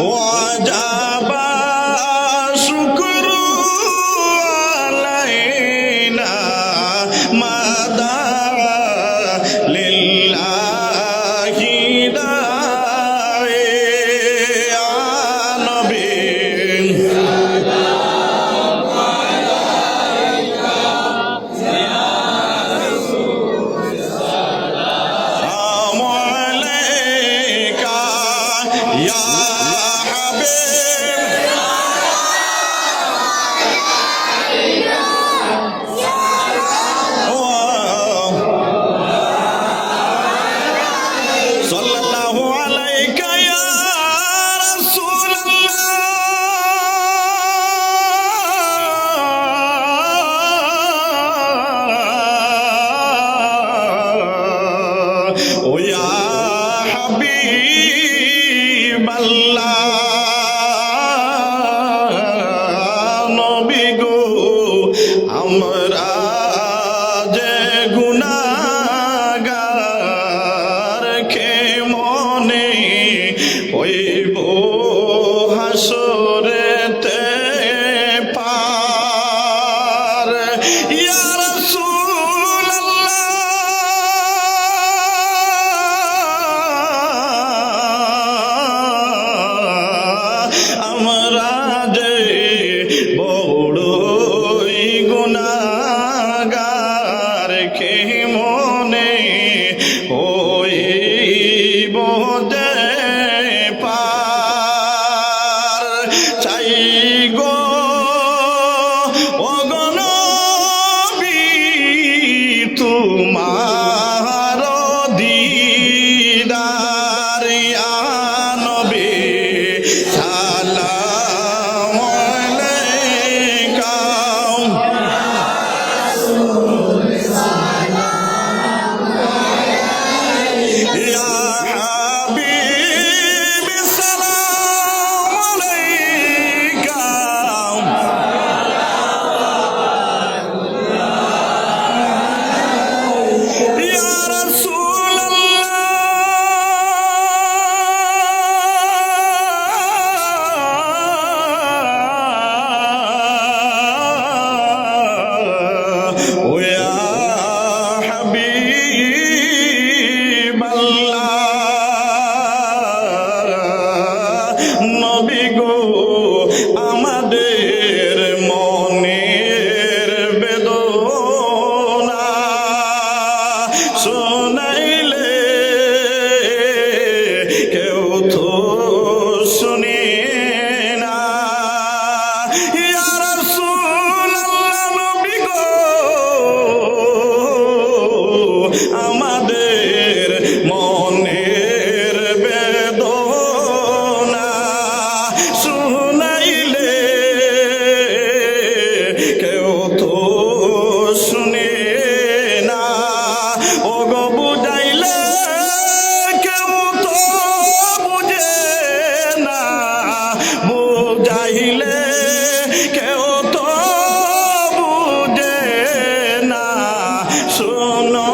water. Habib আল্লাহ গো অগনবী তোমার দিদারে আনবে। সালাম আলাইকা আমাদের so long.